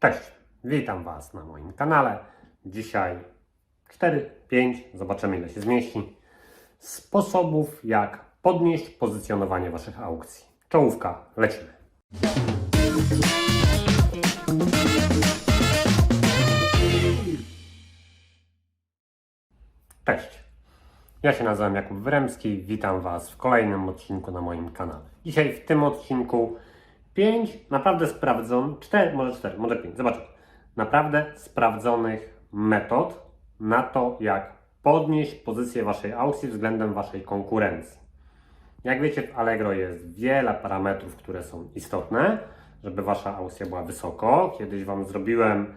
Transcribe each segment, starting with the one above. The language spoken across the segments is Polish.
Cześć, witam Was na moim kanale. Dzisiaj 4, 5, zobaczymy ile się zmieści. Sposobów jak podnieść pozycjonowanie Waszych aukcji. Czołówka, lecimy. Cześć, ja się nazywam Jakub Wyremski, witam Was w kolejnym odcinku na moim kanale. Dzisiaj w tym odcinku 5 naprawdę sprawdzonych, 4, może 4, może 5, zobaczmy. Naprawdę sprawdzonych metod na to, jak podnieść pozycję Waszej aukcji względem Waszej konkurencji. Jak wiecie, w Allegro jest wiele parametrów, które są istotne, żeby Wasza aukcja była wysoko. Kiedyś Wam zrobiłem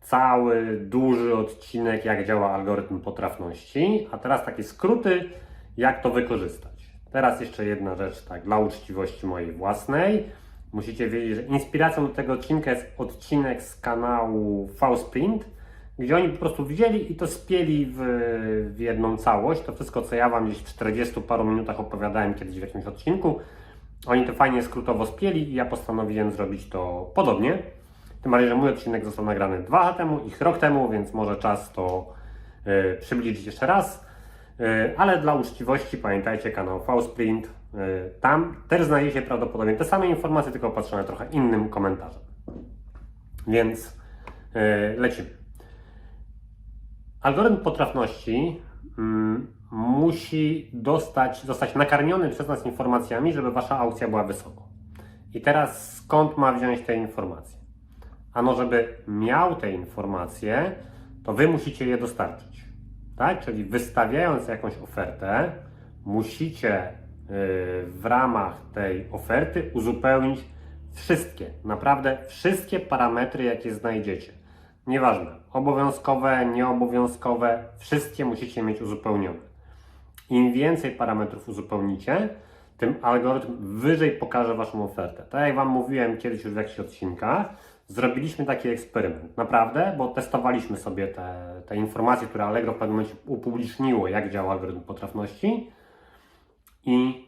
cały, duży odcinek, jak działa algorytm potrafności, a teraz takie skróty, jak to wykorzystać. Teraz jeszcze jedna rzecz, tak, dla uczciwości mojej własnej. Musicie wiedzieć, że inspiracją do tego odcinka jest odcinek z kanału Fausprint, gdzie oni po prostu wzięli i to spieli w, w jedną całość. To wszystko, co ja Wam gdzieś w 40 paru minutach opowiadałem kiedyś w jakimś odcinku, oni to fajnie skrótowo spieli i ja postanowiłem zrobić to podobnie. Tym bardziej, że mój odcinek został nagrany dwa lata temu, ich rok temu, więc może czas to y, przybliżyć jeszcze raz. Y, ale dla uczciwości pamiętajcie kanał Fausprint. Y, tam też znajdziecie prawdopodobnie te same informacje, tylko opatrzone trochę innym komentarzem. Więc y, lecimy. Algorytm potrafności mm, musi dostać, zostać nakarmiony przez nas informacjami, żeby wasza aukcja była wysoko. I teraz skąd ma wziąć te informacje? Ano, żeby miał te informacje, to wy musicie je dostarczyć. Tak? Czyli wystawiając jakąś ofertę, musicie w ramach tej oferty uzupełnić wszystkie, naprawdę wszystkie parametry, jakie znajdziecie. Nieważne, obowiązkowe, nieobowiązkowe, wszystkie musicie mieć uzupełnione. Im więcej parametrów uzupełnicie, tym algorytm wyżej pokaże Waszą ofertę. Tak jak Wam mówiłem kiedyś już w jakichś odcinkach, zrobiliśmy taki eksperyment. Naprawdę, bo testowaliśmy sobie te, te informacje, które Allegro w pewnym momencie upubliczniło, jak działa algorytm potrafności. I,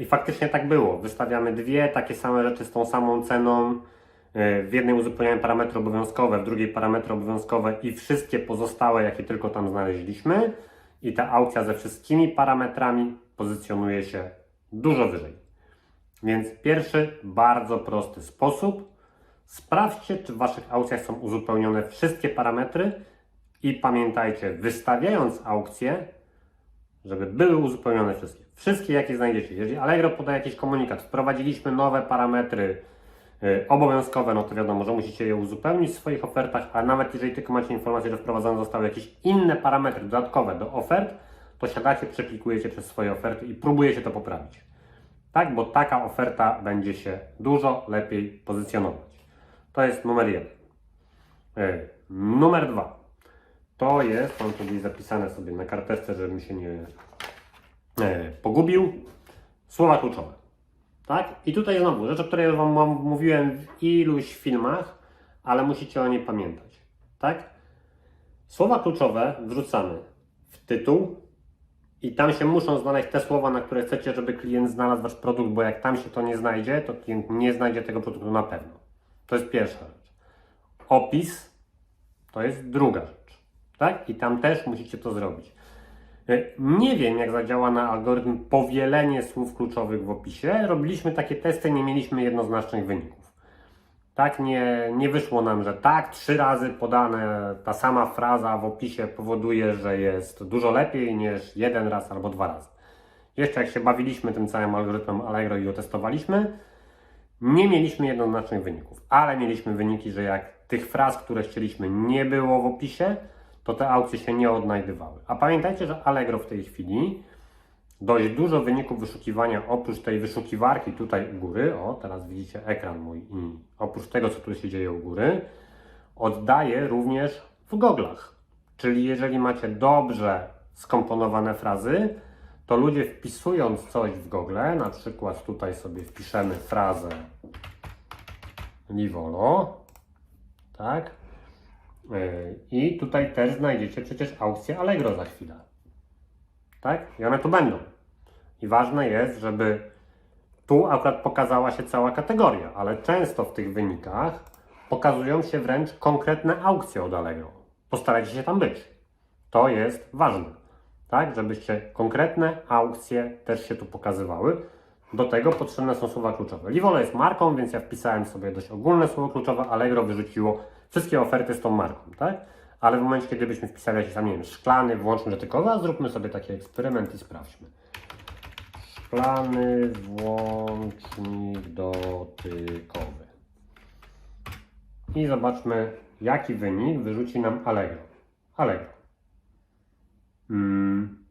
I faktycznie tak było. Wystawiamy dwie takie same rzeczy z tą samą ceną. Yy, w jednej uzupełniamy parametry obowiązkowe, w drugiej parametry obowiązkowe i wszystkie pozostałe, jakie tylko tam znaleźliśmy. I ta aukcja ze wszystkimi parametrami pozycjonuje się dużo wyżej. Więc pierwszy, bardzo prosty sposób. Sprawdźcie, czy w Waszych aukcjach są uzupełnione wszystkie parametry i pamiętajcie, wystawiając aukcję, żeby były uzupełnione wszystkie. Wszystkie, jakie znajdziecie. Jeżeli Allegro podaje jakiś komunikat, wprowadziliśmy nowe parametry y, obowiązkowe, no to wiadomo, że musicie je uzupełnić w swoich ofertach, ale nawet jeżeli tylko macie informację, że wprowadzone zostały jakieś inne parametry dodatkowe do ofert, to siadacie, przeklikujecie przez swoje oferty i próbujecie to poprawić. Tak, bo taka oferta będzie się dużo lepiej pozycjonować. To jest numer jeden. Y, Numer dwa. To jest, mam tu gdzieś zapisane sobie na karteczce, żebym się nie e, pogubił. Słowa kluczowe. Tak? I tutaj znowu, rzecz, o której wam mówiłem w iluś filmach, ale musicie o niej pamiętać. Tak? Słowa kluczowe wrzucamy w tytuł i tam się muszą znaleźć te słowa, na które chcecie, żeby klient znalazł Wasz produkt, bo jak tam się to nie znajdzie, to klient nie znajdzie tego produktu na pewno. To jest pierwsza rzecz. Opis to jest druga rzecz. Tak? I tam też musicie to zrobić. E, Nie wiem, jak zadziała na algorytm powielenie słów kluczowych w opisie. Robiliśmy takie testy, nie mieliśmy jednoznacznych wyników. Tak, nie, nie wyszło nam, że tak, trzy razy podane ta sama fraza w opisie powoduje, że jest dużo lepiej niż jeden raz albo dwa razy. Jeszcze jak się bawiliśmy tym całym algorytmem Allegro i go testowaliśmy, nie mieliśmy jednoznacznych wyników, ale mieliśmy wyniki, że jak tych fraz, które chcieliśmy, nie było w opisie, to te aukcje się nie odnajdywały. A pamiętajcie, że Allegro w tej chwili dość dużo wyników wyszukiwania oprócz tej wyszukiwarki tutaj u góry, o teraz widzicie ekran mój i oprócz tego, co tu się dzieje u góry, oddaje również w goglach. Czyli jeżeli macie dobrze skomponowane frazy, to ludzie wpisując coś w Google, na przykład tutaj sobie wpiszemy frazę Livolo, tak? Yy, I tutaj też znajdziecie przecież aukcję Allegro za chwilę. Tak? I one tu będą. I ważne jest, żeby tu akurat pokazała się cała kategoria, ale często w tych wynikach pokazują się wręcz konkretne aukcje od Allegro. Postarajcie się tam być. To jest ważne, tak? Żebyście konkretne aukcje też się tu pokazywały. Do tego potrzebne są słowa kluczowe. Livolo jest marką, więc ja wpisałem sobie dość ogólne słowo kluczowe. Allegro wyrzuciło wszystkie oferty z tą marką, tak? Ale w momencie, kiedy byśmy wpisali jakiś tam, nie wiem, szklany, włączny dotykowy, a zróbmy sobie taki eksperyment i sprawdźmy. Szklany włącznik dotykowy. I zobaczmy, jaki wynik wyrzuci nam Allegro. Allegro. Mm.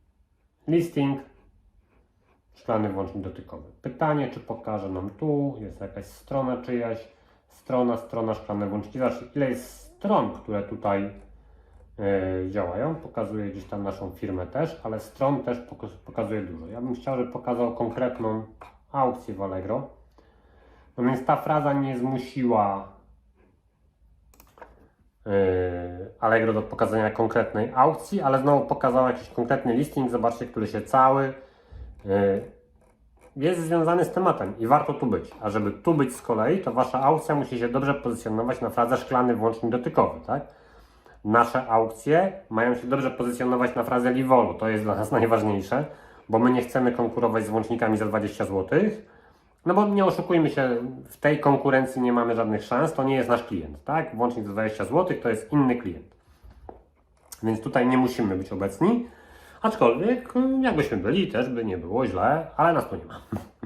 Listing. Szklany włącznik dotykowy. Pytanie, czy pokaże nam tu, jest jakaś strona czyjaś, strona, strona, szklane włączniki. Zobaczcie, ile jest stron, które tutaj e, działają. Pokazuje gdzieś tam naszą firmę też, ale stron też poka- pokazuje dużo. Ja bym chciał, żeby pokazał konkretną aukcję w Allegro. No więc ta fraza nie zmusiła yy, Allegro do pokazania konkretnej aukcji, ale znowu pokazała jakiś konkretny listing, zobaczcie, który się cały yy, jest związany z tematem i warto tu być. A żeby tu być z kolei, to Wasza aukcja musi się dobrze pozycjonować na frazę szklany włącznik dotykowy, tak? Nasze aukcje mają się dobrze pozycjonować na frazę Livolu, to jest dla nas najważniejsze, bo my nie chcemy konkurować z włącznikami za 20 zł, no bo nie oszukujmy się, w tej konkurencji nie mamy żadnych szans, to nie jest nasz klient, tak? Włącznik za 20 zł to jest inny klient. Więc tutaj nie musimy być obecni, aczkolwiek y, jakbyśmy byli, też by nie było źle, ale nas tu nie ma.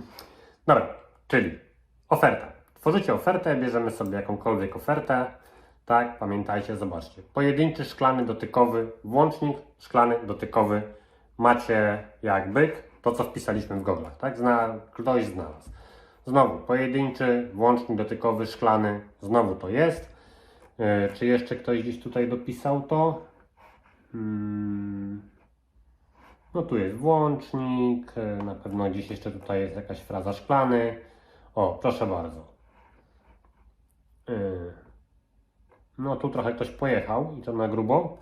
Dobra, czyli oferta. Tworzycie ofertę, bierzemy sobie jakąkolwiek ofertę, tak? Pamiętajcie, zobaczcie. Pojedynczy szklany dotykowy, włącznik szklany dotykowy. Macie jak byk, to co wpisaliśmy w goglach, tak? Zna, ktoś znalazł. Znowu, pojedynczy, włącznik dotykowy, szklany, znowu to jest. Yy, czy jeszcze ktoś gdzieś tutaj dopisał to? Hmm. No tu jest włącznik, yy, na pewno gdzieś jeszcze tutaj jest jakaś fraza szklany. O, proszę bardzo. Yy. No tu trochę ktoś pojechał i to na grubo,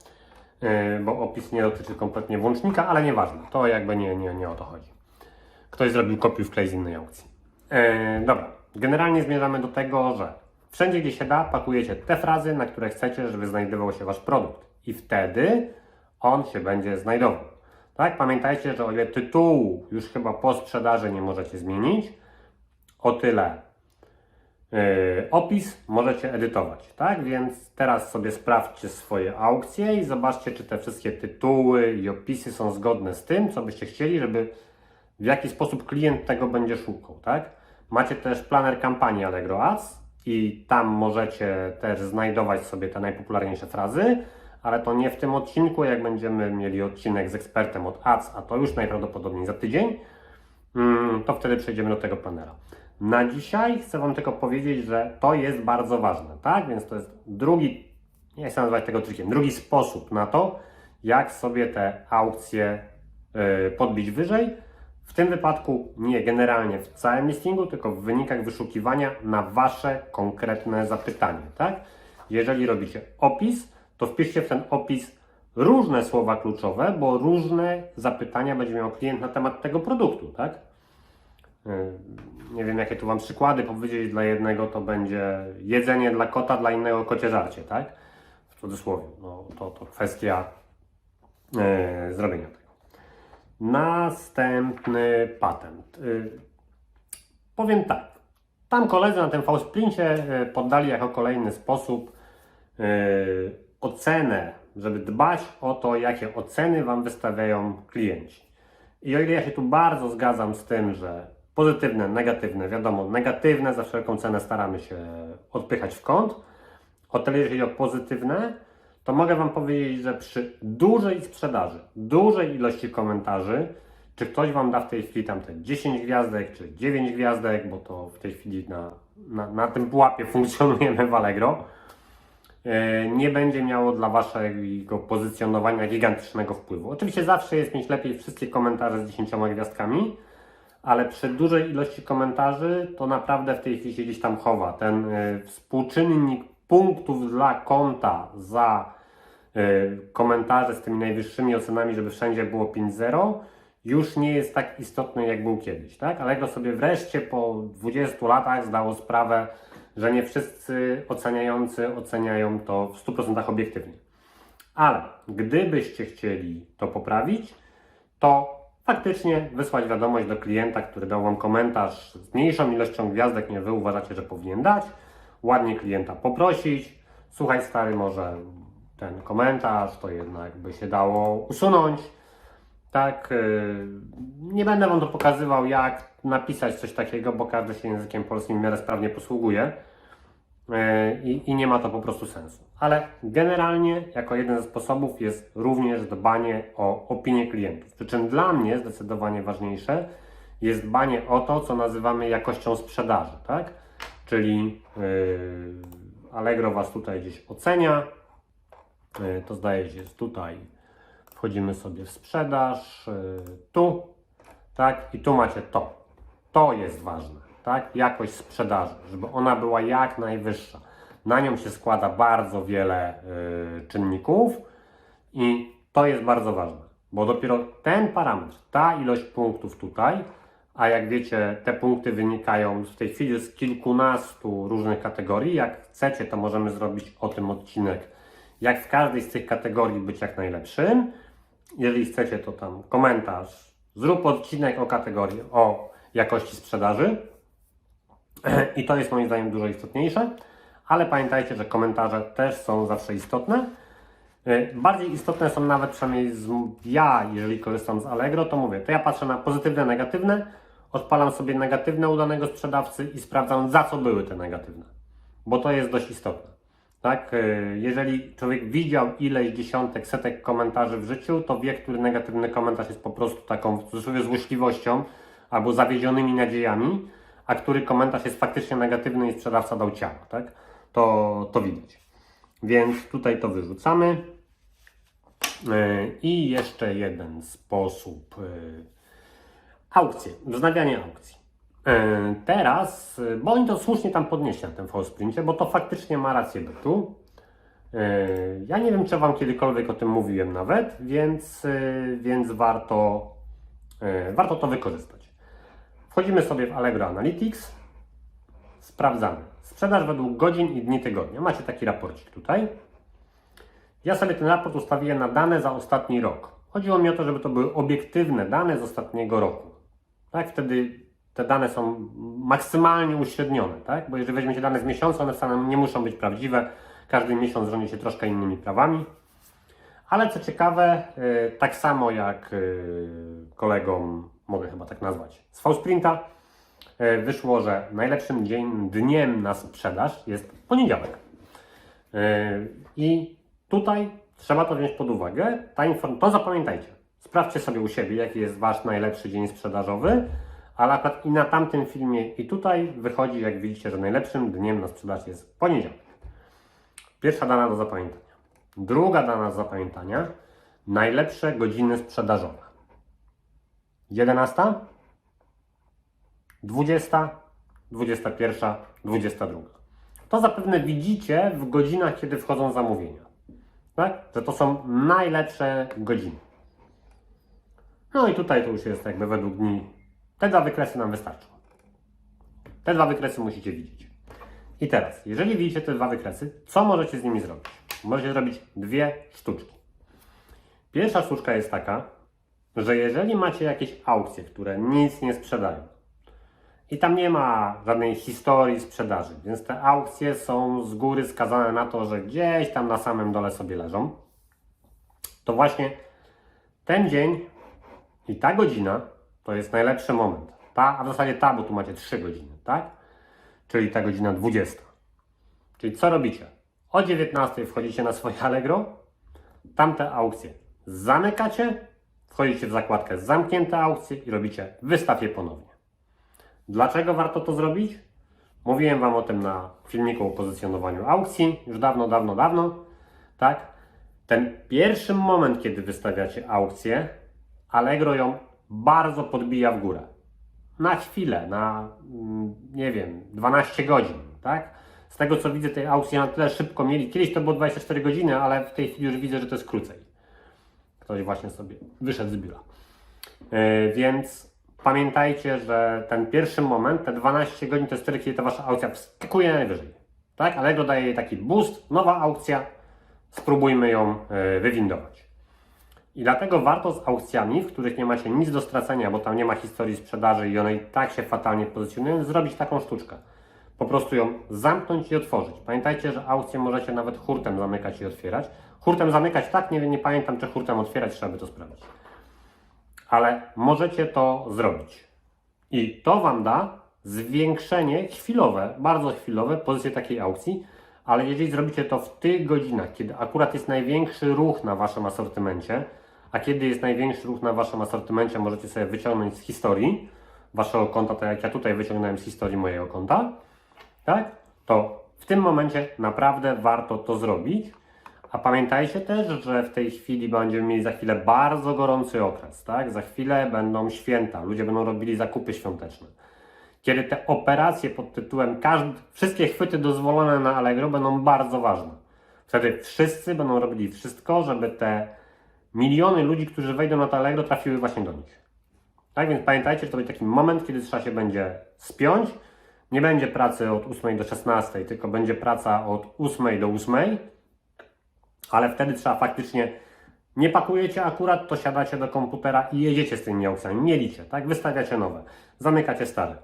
yy, bo opis nie dotyczy kompletnie włącznika, ale nieważne, to jakby nie, nie, nie o to chodzi. Ktoś zrobił kopiuj wklej z innej aukcji. Dobra, generalnie zmierzamy do tego, że wszędzie gdzie się da, pakujecie te frazy, na które chcecie, żeby znajdował się Wasz produkt i wtedy on się będzie znajdował. Tak, pamiętajcie, że o ile tytułu już chyba po sprzedaży nie możecie zmienić, o tyle Yy, opis możecie edytować, tak? Więc teraz sobie sprawdźcie swoje aukcje i zobaczcie, czy te wszystkie tytuły i opisy są zgodne z tym, co byście chcieli, żeby w jaki sposób klient tego będzie szukał, tak? Macie też planer kampanii Allegro Ads i tam możecie też znajdować sobie te najpopularniejsze frazy, ale to nie w tym odcinku, jak będziemy mieli odcinek z ekspertem od Ads, a to już najprawdopodobniej za tydzień, mm, to wtedy przejdziemy do tego planera. Na dzisiaj chcę Wam tylko powiedzieć, że to jest bardzo ważne, tak? Więc to jest drugi, nie chcę nazywać tego trikiem, drugi sposób na to, jak sobie te aukcje yy, podbić wyżej. W tym wypadku nie generalnie w całym listingu, tylko w wynikach wyszukiwania na Wasze konkretne zapytanie, tak? Jeżeli robicie opis, to wpiszcie w ten opis różne słowa kluczowe, bo różne zapytania będzie miał klient na temat tego produktu, tak? Nie wiem, jakie tu Wam przykłady powiedzieć. Dla jednego to będzie jedzenie dla kota, dla innego kocie żarcie, tak? W cudzysłowie. No, to, to kwestia yy, zrobienia tego. Następny patent. Yy, powiem tak. Tam koledzy na tym V-Sprincie yy, poddali jako kolejny sposób ocenę, żeby dbać o to, jakie oceny Wam wystawiają klienci. I o ile ja się tu bardzo zgadzam z tym, że pozytywne, negatywne, wiadomo, negatywne za wszelką cenę staramy się odpychać w kąt, o tyle jeżeli o pozytywne, to mogę Wam powiedzieć, że przy dużej sprzedaży, dużej ilości komentarzy, czy ktoś Wam da w tej chwili tam te 10 gwiazdek, czy 9 gwiazdek, bo to w tej chwili na, na, na tym pułapie funkcjonujemy w Allegro, nie będzie miało dla Waszego pozycjonowania gigantycznego wpływu. Oczywiście zawsze jest mieć lepiej wszystkie komentarze z 10 gwiazdkami, ale przy dużej ilości komentarzy to naprawdę w tej chwili się gdzieś tam chowa. Ten y, współczynnik punktów dla konta za y, komentarze z tymi najwyższymi ocenami, żeby wszędzie było 5-0, już nie jest tak istotny jak był kiedyś, tak? Allegro sobie wreszcie po 20 latach zdało sprawę, że nie wszyscy oceniający oceniają to w 100% obiektywnie. Ale gdybyście chcieli to poprawić, to faktycznie wysłać wiadomość do klienta, który dał Wam komentarz z mniejszą ilością gwiazdek, niż Wy uważacie, że powinien dać. Ładnie klienta poprosić. Słuchaj, stary, może ten komentarz to jednak by się dało usunąć. Tak, yy, nie będę Wam to pokazywał, jak napisać coś takiego, bo każdy się językiem polskim w miarę sprawnie posługuje. Yy, I, I nie ma to po prostu sensu. Ale generalnie, jako jeden ze sposobów, jest również dbanie o opinię klientów. Przy czym dla mnie zdecydowanie ważniejsze jest dbanie o to, co nazywamy jakością sprzedaży. Tak? Czyli yy, Allegro Was tutaj gdzieś ocenia. Yy, to zdaje się jest tutaj. Wchodzimy sobie w sprzedaż. Yy, tu. Tak? I tu macie to. To jest ważne, tak? Jakość sprzedaży, żeby ona była jak najwyższa. Na nią się składa bardzo wiele y, czynników i to jest bardzo ważne, bo dopiero ten parametr, ta ilość punktów tutaj, a jak wiecie, te punkty wynikają w tej chwili z kilkunastu różnych kategorii. Jak chcecie, to możemy zrobić o tym odcinek, jak w każdej z tych kategorii być jak najlepszym. Jeżeli chcecie, to tam komentarz, zrób odcinek o kategorii, o jakości sprzedaży. I to jest moim zdaniem dużo istotniejsze, ale pamiętajcie, że komentarze też są zawsze istotne. E, Bardziej istotne są nawet przynajmniej z, ja, jeżeli korzystam z Allegro, to mówię, to ja patrzę na pozytywne, negatywne, odpalam sobie negatywne u danego sprzedawcy i sprawdzam za co były te negatywne, bo to jest dość istotne. Tak? E, Jeżeli człowiek widział ileś dziesiątek, setek komentarzy w życiu, to wie, który negatywny komentarz jest po prostu taką w cudzysłowie złośliwością albo zawiedzionymi nadziejami, a który komentarz jest faktycznie negatywny i sprzedawca dał ciało, tak? To, to widać. Więc tutaj to wyrzucamy. Yy, I jeszcze jeden sposób. yy, Aukcje, wznawianie aukcji. Yy, Teraz, bo oni to słusznie tam podnieśli na tym Sprincie, bo to faktycznie ma rację bytu. Ja nie wiem, czy Wam kiedykolwiek o tym mówiłem nawet, więc, więc warto, warto to wykorzystać. Wchodzimy sobie w Allegro Analytics, sprawdzamy. Sprzedaż według godzin i dni tygodnia. Macie taki raporcik tutaj. Ja sobie ten raport ustawiłem na dane za ostatni rok. Chodziło mi o to, żeby to były obiektywne dane z ostatniego roku. Tak, wtedy te dane są maksymalnie uśrednione, tak? Bo jeżeli weźmiecie dane z miesiąca, one wcale nie muszą być prawdziwe. Każdy miesiąc rządzi się troszkę innymi prawami. Ale co ciekawe, y, tak samo jak y, kolegom, mogę chyba tak nazwać, z V-Sprinta, y, wyszło, że najlepszym dzień, dniem na sprzedaż jest poniedziałek. Y, I tutaj trzeba to wziąć pod uwagę. To zapamiętajcie. Sprawdźcie sobie u siebie, jaki jest Wasz najlepszy dzień sprzedażowy, ale akurat i na tamtym filmie, i tutaj wychodzi, jak widzicie, że najlepszym dniem na sprzedaż jest poniedziałek. Pierwsza dana do zapamiętania. Druga dana do zapamiętania. Najlepsze godziny sprzedażowe. 11, 20, 21, 22. To zapewne widzicie w godzinach, kiedy wchodzą zamówienia. Tak? Że to są najlepsze godziny. No i tutaj to już jest jakby według dni. Te dwa wykresy nam wystarczą. Te dwa wykresy musicie widzieć. I teraz, jeżeli widzicie te dwa wykresy, co możecie z nimi zrobić? Możecie zrobić dwie sztuczki. Pierwsza sztuczka jest taka, że jeżeli macie jakieś aukcje, które nic nie sprzedają i tam nie ma żadnej historii sprzedaży, więc te aukcje są z góry skazane na to, że gdzieś tam na samym dole sobie leżą, to właśnie ten dzień i ta godzina to jest najlepszy moment. Ta, a w zasadzie ta, bo tu macie 3 godziny, tak? Czyli ta godzina 20. Czyli co robicie? O 19 wchodzicie na swoje Allegro, tamte aukcje zamykacie, wchodzicie w zakładkę zamknięte aukcje i robicie wystaw je ponownie. Dlaczego warto to zrobić? Mówiłem Wam o tym na filmiku o pozycjonowaniu aukcji już dawno, dawno, dawno. Tak? Ten pierwszy moment, kiedy wystawiacie aukcję, Allegro ją bardzo podbija w górę. Na chwilę, na mm, nie wiem, 12 godzin, tak? Z tego co widzę, tej aukcji na tyle szybko mieli. Kiedyś to było 24 godziny, ale w tej chwili już widzę, że to jest krócej. Ktoś właśnie sobie wyszedł z biura. Yy, więc pamiętajcie, że ten pierwszy moment, te 12 godzin, to jest wtedy, kiedy ta wasza aukcja wskakuje najwyżej. Tak? Allegro daje jej taki boost, nowa aukcja, spróbujmy ją e, wywindować. I dlatego warto z aukcjami, w których nie macie nic do stracenia, bo tam nie ma historii sprzedaży i one i tak się fatalnie pozycjonują, zrobić taką sztuczkę. Po prostu ją zamknąć i otworzyć. Pamiętajcie, że aukcje możecie nawet hurtem zamykać i otwierać. Hurtem zamykać tak, nie, nie pamiętam, czy hurtem otwierać, trzeba by to sprawdzić. Ale możecie to zrobić. I to Wam da zwiększenie chwilowe, bardzo chwilowe pozycji takiej aukcji, ale jeżeli zrobicie to w tych godzinach, kiedy akurat jest największy ruch na Waszym asortymencie, a kiedy jest największy ruch na Waszym asortymencie, możecie sobie wyciągnąć z historii Waszego konta, tak jak ja tutaj wyciągnąłem z historii mojego konta, tak? To w tym momencie naprawdę warto to zrobić. A pamiętajcie też, że w tej chwili będziemy mieli za chwilę bardzo gorący okres, tak? Za chwilę będą święta, ludzie będą robili zakupy świąteczne. Kiedy te operacje pod tytułem każdy, wszystkie chwyty dozwolone na Allegro będą bardzo ważne. Wtedy wszyscy będą robili wszystko, żeby te miliony ludzi, którzy wejdą na to Allegro, trafiły właśnie do nich. Tak więc pamiętajcie, że to będzie taki moment, kiedy trzeba się będzie spiąć. Nie będzie pracy od 8 do 16, tylko będzie praca od 8 do 8 ale wtedy trzeba faktycznie, nie pakujecie akurat, to siadacie do komputera i jedziecie z tymi aukcjami, mielicie, tak? Wystawiacie nowe, zamykacie stare.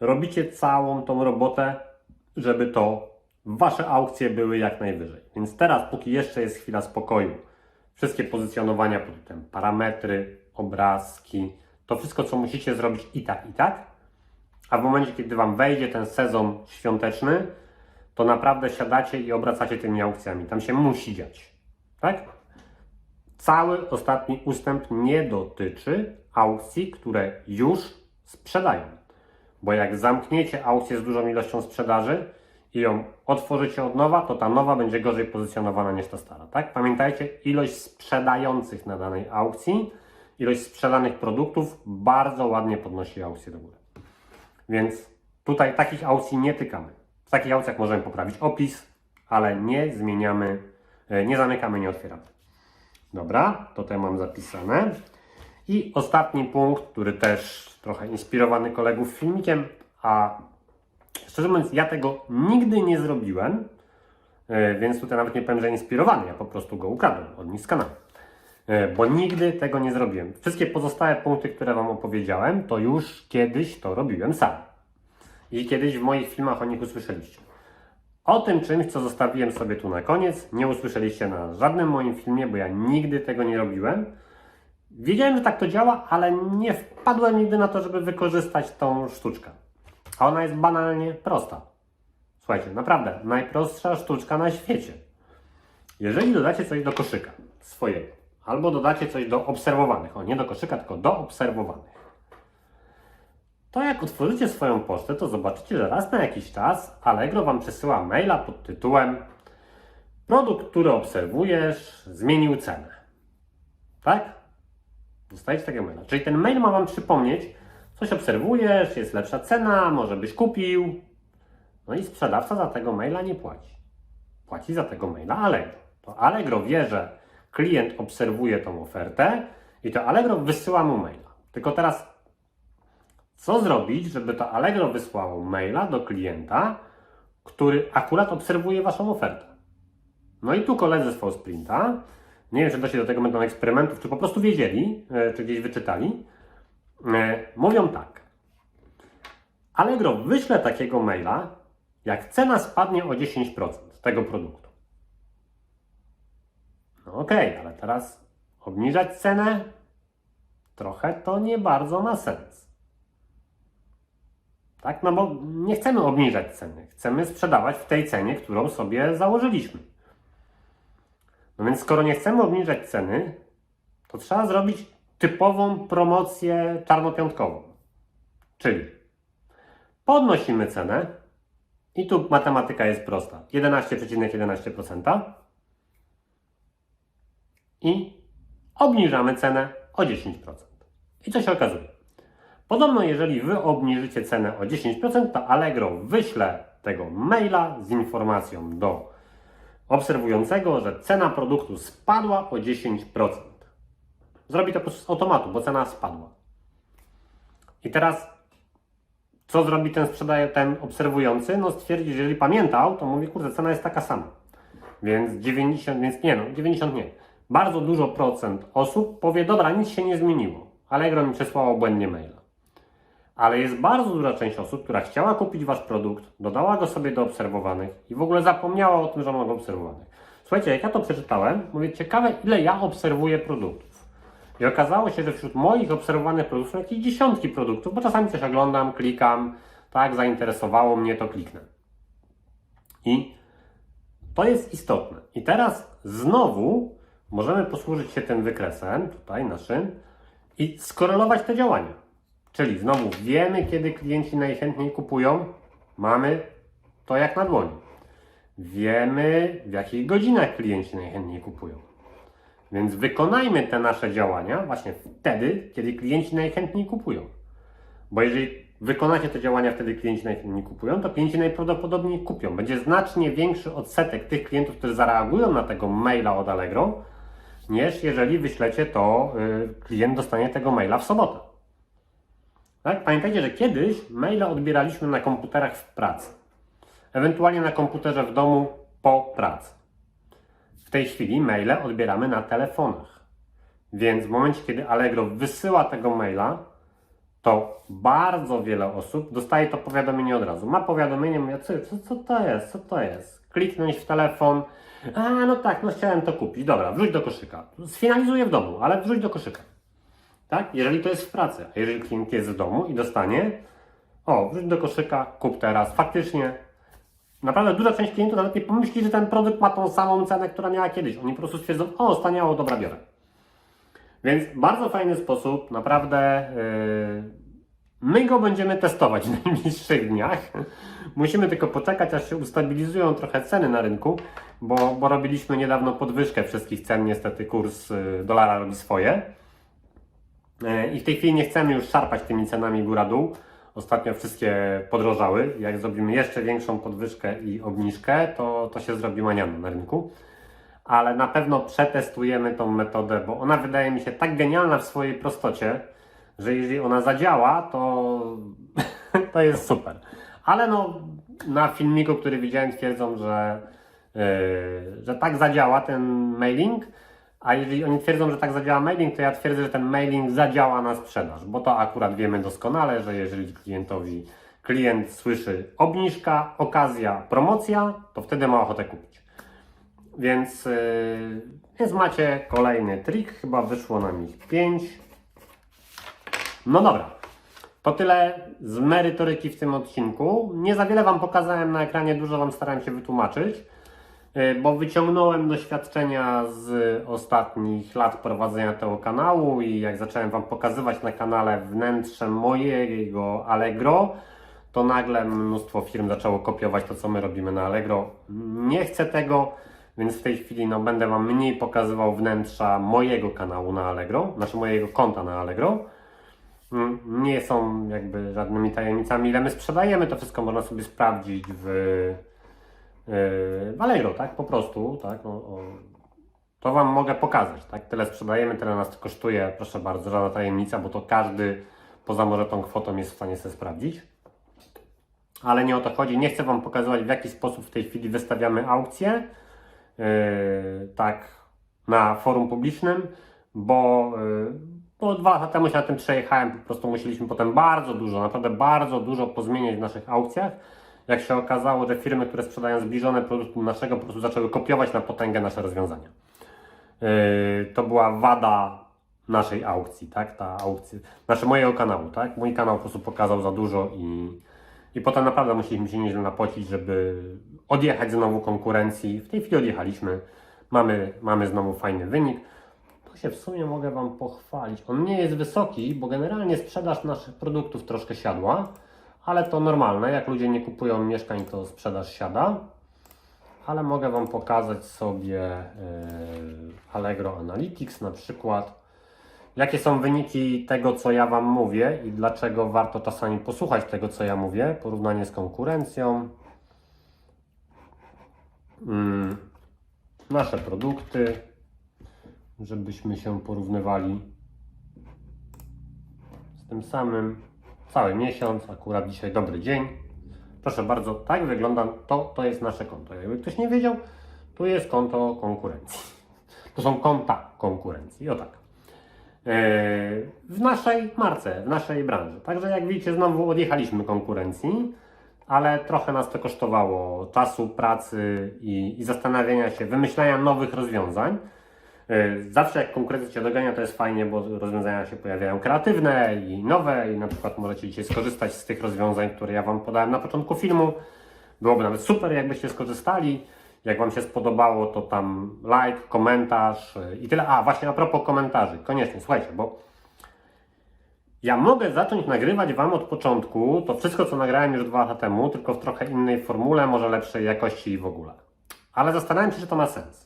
Robicie całą tą robotę, żeby to wasze aukcje były jak najwyżej. Więc teraz, póki jeszcze jest chwila spokoju, wszystkie pozycjonowania pod tym, parametry, obrazki, to wszystko, co musicie zrobić i tak, i tak, a w momencie, kiedy Wam wejdzie ten sezon świąteczny, to naprawdę siadacie i obracacie tymi aukcjami. Tam się musi dziać. Tak? Cały ostatni ustęp nie dotyczy aukcji, które już sprzedają. Bo jak zamkniecie aukcję z dużą ilością sprzedaży i ją otworzycie od nowa, to ta nowa będzie gorzej pozycjonowana niż ta stara. Tak? Pamiętajcie, ilość sprzedających na danej aukcji, ilość sprzedanych produktów bardzo ładnie podnosi aukcję do góry. Więc tutaj takich aukcji nie tykamy. W takich aukcjach możemy poprawić opis, ale nie zmieniamy, e, nie zamykamy, nie otwieramy. Dobra, to tutaj mam zapisane. I ostatni punkt, który też trochę inspirowany kolegów filmikiem, a szczerze mówiąc, ja tego nigdy nie zrobiłem, e, więc tutaj nawet nie powiem, że inspirowany, ja po prostu go ukradłem od nich z kanału. E, Bo nigdy tego nie zrobiłem. Wszystkie pozostałe punkty, które Wam opowiedziałem, to już kiedyś to robiłem sam i kiedyś w moich filmach o nich usłyszeliście. O tym czymś, co zostawiłem sobie tu na koniec, nie usłyszeliście na żadnym moim filmie, bo ja nigdy tego nie robiłem. Wiedziałem, że tak to działa, ale nie wpadłem nigdy na to, żeby wykorzystać tą sztuczkę. A ona jest banalnie prosta. Słuchajcie, naprawdę, najprostsza sztuczka na świecie. Jeżeli dodacie coś do koszyka swojego, albo dodacie coś do obserwowanych, o nie do koszyka, tylko do obserwowanych, to jak otworzycie swoją pocztę, to zobaczycie, że raz na jakiś czas Allegro Wam przesyła maila pod tytułem Produkt, który obserwujesz, zmienił cenę. Tak? Dostajecie takiego maila. Czyli ten mail ma Wam przypomnieć, coś obserwujesz, jest lepsza cena, może byś kupił. No i sprzedawca za tego maila nie płaci. Płaci za tego maila Allegro. To Allegro wie, że klient obserwuje tą ofertę i to Allegro wysyła mu maila. Tylko teraz co zrobić, żeby to Allegro wysłało maila do klienta, który akurat obserwuje Waszą ofertę. No i tu koledzy z Sprinta, nie wiem, czy doszli do tego będą eksperymentów, czy po prostu wiedzieli, e, czy gdzieś wyczytali, e, mówią tak. Allegro wyśle takiego maila, jak cena spadnie o 10% tego produktu. No okej, okay, ale teraz obniżać cenę trochę to nie bardzo ma sens. Tak? No bo nie chcemy obniżać ceny. Chcemy sprzedawać w tej cenie, którą sobie założyliśmy. No więc skoro nie chcemy obniżać ceny, to trzeba zrobić typową promocję czarnopiątkową. Czyli podnosimy cenę i tu matematyka jest prosta. 11,11% i obniżamy cenę o 10%. I co się okazuje? Podobno, jeżeli Wy obniżycie cenę o 10%, to Allegro wyśle tego maila z informacją do obserwującego, że cena produktu spadła o 10%. Zrobi to po prostu z automatu, bo cena spadła. I teraz co zrobi ten sprzedaje, ten obserwujący? No stwierdzi, że jeżeli pamiętał, to mówi, kurde, cena jest taka sama. Więc 90, więc nie no, 90 nie. Bardzo dużo procent osób powie, dobra, nic się nie zmieniło. Allegro mi przesłało błędnie maila. Ale jest bardzo duża część osób, która chciała kupić Wasz produkt, dodała go sobie do obserwowanych i w ogóle zapomniała o tym, że ma go obserwowanych. Słuchajcie, jak ja to przeczytałem, mówię, ciekawe ile ja obserwuję produktów. I okazało się, że wśród moich obserwowanych produktów są jakieś dziesiątki produktów, bo czasami coś oglądam, klikam, tak, zainteresowało mnie, to kliknę. I to jest istotne. I teraz znowu możemy posłużyć się tym wykresem, tutaj naszym, i skorelować te działania. Czyli znowu wiemy, kiedy klienci najchętniej kupują, mamy to jak na dłoni. Wiemy, w jakich godzinach klienci najchętniej kupują. Więc wykonajmy te nasze działania właśnie wtedy, kiedy klienci najchętniej kupują. Bo jeżeli wykonacie te działania wtedy, klienci najchętniej kupują, to klienci najprawdopodobniej kupią. Będzie znacznie większy odsetek tych klientów, którzy zareagują na tego maila od Allegro, niż jeżeli wyślecie to, yy, klient dostanie tego maila w sobotę. Tak? Pamiętajcie, że kiedyś maile odbieraliśmy na komputerach w pracy, ewentualnie na komputerze w domu po pracy. W tej chwili maile odbieramy na telefonach. Więc w momencie, kiedy Allegro wysyła tego maila, to bardzo wiele osób dostaje to powiadomienie od razu. Ma powiadomienie, mówi, co, co, co to jest, co to jest? Kliknąć w telefon, a no tak, no chciałem to kupić, dobra, wrzuć do koszyka. Sfinalizuję w domu, ale wrzuć do koszyka. Tak? Jeżeli to jest w pracy, a jeżeli klient jest w domu i dostanie, o, wrzuć do koszyka, kup teraz. Faktycznie, naprawdę duża część klientów nawet nie pomyśli, że ten produkt ma tą samą cenę, która miała kiedyś. Oni po prostu stwierdzą, o, staniało, dobra, biorę. Więc bardzo fajny sposób, naprawdę. Yy, my go będziemy testować w najbliższych dniach. Musimy tylko poczekać, aż się ustabilizują trochę ceny na rynku, bo, bo robiliśmy niedawno podwyżkę wszystkich cen. Niestety kurs yy, dolara robi swoje. E, I w tej chwili nie chcemy już szarpać tymi cenami góra-dół. Ostatnio wszystkie podrożały. Jak zrobimy jeszcze większą podwyżkę i obniżkę, to, to się zrobi maniano na rynku. Ale na pewno przetestujemy tą metodę, bo ona wydaje mi się tak genialna w swojej prostocie, że jeżeli ona zadziała, to, to jest super. Ale no, na filmiku, który widziałem, twierdzą, że, że tak zadziała ten mailing. A jeżeli oni twierdzą, że tak zadziała mailing, to ja twierdzę, że ten mailing zadziała na sprzedaż, bo to akurat wiemy doskonale, że jeżeli klientowi klient słyszy obniżka, okazja, promocja, to wtedy ma ochotę kupić. Więc, yy, więc macie kolejny trik, chyba wyszło nam ich 5. No dobra, to tyle z merytoryki w tym odcinku. Nie za wiele Wam pokazałem na ekranie, dużo Wam starałem się wytłumaczyć. E, bo wyciągnąłem doświadczenia z ostatnich lat prowadzenia tego kanału i jak zacząłem Wam pokazywać na kanale wnętrze mojego Allegro, to nagle mnóstwo firm zaczęło kopiować to, co my robimy na Allegro. Nie chcę tego, więc w tej chwili no, będę Wam mniej pokazywał wnętrza mojego kanału na Allegro, znaczy mojego konta na Allegro. Mm, Nie są jakby żadnymi tajemnicami, ile my sprzedajemy, to wszystko można sobie sprawdzić w w Allegro, tak? Po prostu, tak? O, o. To Wam mogę pokazać, tak? Tyle sprzedajemy, tyle nas to kosztuje, proszę bardzo, żadna tajemnica, bo to każdy poza może tą kwotą jest w stanie sobie sprawdzić. Ale nie o to chodzi. Nie chcę Wam pokazywać, w jaki sposób w tej chwili wystawiamy aukcje, yy, tak, na forum publicznym, bo, yy, bo dwa lata temu się na tym przejechałem, po prostu musieliśmy potem bardzo dużo, naprawdę bardzo dużo pozmieniać w naszych aukcjach, jak się okazało, że firmy, które sprzedają zbliżone produkty naszego, po prostu zaczęły kopiować na potęgę nasze rozwiązania. Yy, to była wada naszej aukcji, tak? Ta aukcja, znaczy mojego kanału, tak? Mój kanał po prostu pokazał za dużo i, i potem naprawdę musieliśmy się nieźle napocić, żeby odjechać znowu konkurencji. W tej chwili odjechaliśmy, mamy, mamy znowu fajny wynik. Tu się w sumie mogę Wam pochwalić. On nie jest wysoki, bo generalnie sprzedaż naszych produktów troszkę siadła ale to normalne. Jak ludzie nie kupują mieszkań, to sprzedaż siada. Ale mogę Wam pokazać sobie yy, Allegro Analytics na przykład. Jakie są wyniki tego, co ja Wam mówię i dlaczego warto czasami posłuchać tego, co ja mówię, porównanie z konkurencją. Yy, nasze produkty, żebyśmy się porównywali z tym samym cały miesiąc, akurat dzisiaj dobry dzień. Proszę bardzo, tak wygląda, to, to jest nasze konto. Jakby ktoś nie wiedział, tu jest konto konkurencji. To są konta konkurencji, o tak. Yy, W naszej marce, w naszej branży. Także jak widzicie, znowu odjechaliśmy konkurencji, ale trochę nas to kosztowało czasu, pracy i, i zastanawiania się, wymyślania nowych rozwiązań. Yy, Zawsze jak konkurencja Cię dogania, to jest fajnie, bo rozwiązania się pojawiają kreatywne i nowe i na przykład możecie dzisiaj skorzystać z tych rozwiązań, które ja Wam podałem na początku filmu. Byłoby nawet super, jakbyście skorzystali. Jak Wam się spodobało, to tam like, komentarz yy, i tyle. A, właśnie a propos komentarzy, koniecznie, słuchajcie, bo ja mogę zacząć nagrywać Wam od początku to wszystko, co nagrałem już dwa lata temu, tylko w trochę innej formule, może lepszej jakości i w ogóle. Ale zastanawiam się, czy to ma sens.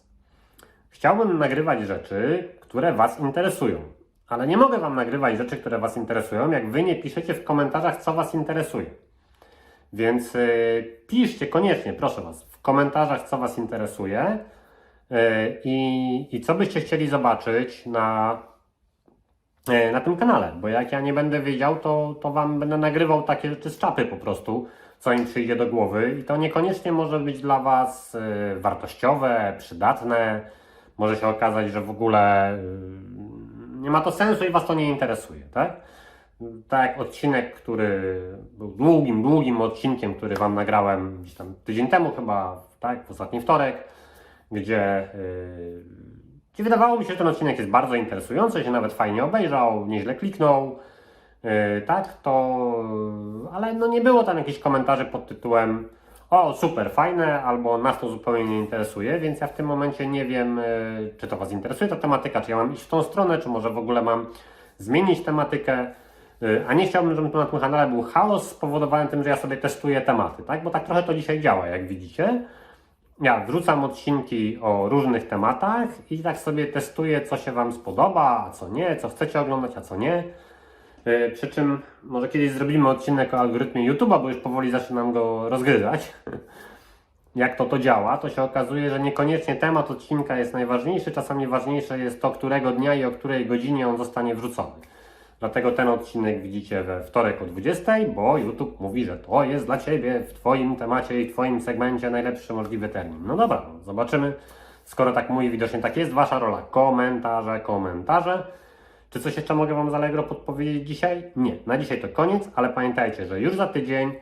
Chciałbym nagrywać rzeczy, które Was interesują. Ale nie mogę Wam nagrywać rzeczy, które Was interesują, jak Wy nie piszecie w komentarzach, co Was interesuje. Więc yy, piszcie koniecznie, proszę Was, w komentarzach, co Was interesuje yy, i, co byście chcieli zobaczyć na, yy, na tym kanale. Bo jak ja nie będę wiedział, to, to Wam będę nagrywał takie rzeczy z czapy po prostu, co im przyjdzie do głowy. I to niekoniecznie może być dla Was wartościowe, przydatne. Może się okazać, że w ogóle yy, nie ma to sensu i Was to nie interesuje, tak? Tak jak odcinek, który był długim, długim odcinkiem, który Wam nagrałem gdzieś tam tydzień temu chyba, tak, w ostatni wtorek, gdzie, yy, gdzie wydawało mi się, że ten odcinek jest bardzo interesujący, się nawet fajnie obejrzał, nieźle kliknął, yy, tak, to, ale no nie było tam jakichś komentarzy pod tytułem o, super, fajne, albo nas to zupełnie nie interesuje, więc ja w tym momencie nie wiem, yy, czy to Was interesuje ta tematyka, czy ja mam iść w tą stronę, czy może w ogóle mam zmienić tematykę. Y, A nie chciałbym, żeby tu na tym kanale był chaos spowodowany tym, że ja sobie testuję tematy, tak? Bo tak trochę to dzisiaj działa, jak widzicie. Ja wrzucam odcinki o różnych tematach i tak sobie testuję, co się Wam spodoba, a co nie, co chcecie oglądać, a co nie. Y, Przy czym może kiedyś zrobimy odcinek o algorytmie YouTube'a, bo już powoli zaczynam go rozgryzać. Jak to to działa, to się okazuje, że niekoniecznie temat odcinka jest najważniejszy, czasami ważniejsze jest to, którego dnia i o której godzinie on zostanie wrzucony. Dlatego ten odcinek widzicie we wtorek o 20, bo YouTube mówi, że to jest dla Ciebie w Twoim temacie i w Twoim segmencie najlepszy możliwy termin. No dobra, no zobaczymy. Skoro tak mówi, widocznie tak jest Wasza rola. Komentarze, komentarze. Czy coś jeszcze mogę Wam z Allegro podpowiedzieć dzisiaj? Nie, na dzisiaj to koniec, ale pamiętajcie, że już za tydzień,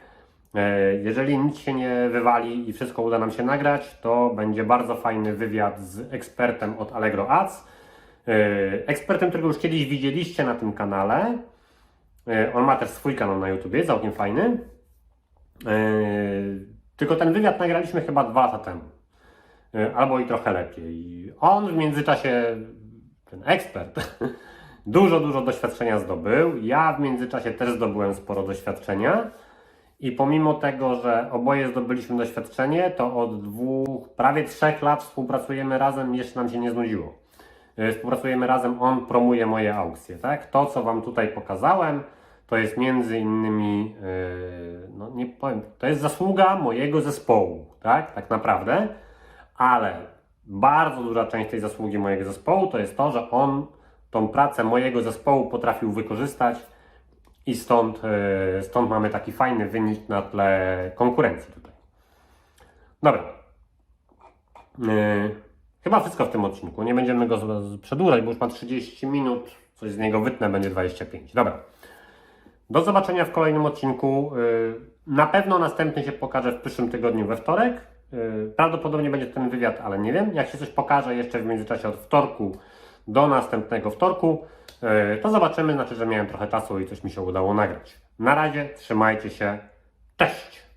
e, jeżeli nic się nie wywali i wszystko uda nam się nagrać, to będzie bardzo fajny wywiad z ekspertem od Allegro Ads. E, Ekspertem, którego już kiedyś widzieliście na tym kanale. E, On ma też swój kanał na YouTubie, całkiem fajny. Tylko ten wywiad nagraliśmy chyba dwa lata temu. Albo i trochę lepiej. On w międzyczasie, ten ekspert, dużo, dużo doświadczenia zdobył. Ja w międzyczasie też zdobyłem sporo doświadczenia. I pomimo tego, że oboje zdobyliśmy doświadczenie, to od dwóch, prawie trzech lat współpracujemy razem jeszcze nam się nie znudziło. E, Współpracujemy razem, on promuje moje aukcje, tak? To, co Wam tutaj pokazałem, to jest między innymi, yy, no nie powiem, to jest zasługa mojego zespołu, tak? Tak naprawdę, ale bardzo duża część tej zasługi mojego zespołu to jest to, że on tą pracę mojego zespołu potrafił wykorzystać i stąd, yy, stąd mamy taki fajny wynik na tle konkurencji tutaj. Dobra. Yy, chyba wszystko w tym odcinku. Nie będziemy go przedłużać, bo już ma 30 minut. Coś z niego wytnę, będzie 25. Dobra. Do zobaczenia w kolejnym odcinku. Yy, Na pewno następny się pokaże w przyszłym tygodniu we wtorek. Prawdopodobnie będzie ten wywiad, ale nie wiem. Jak się coś pokaże jeszcze w międzyczasie od wtorku do następnego wtorku, yy, to zobaczymy. Znaczy, że miałem trochę czasu i coś mi się udało nagrać. Na razie, trzymajcie się. Cześć!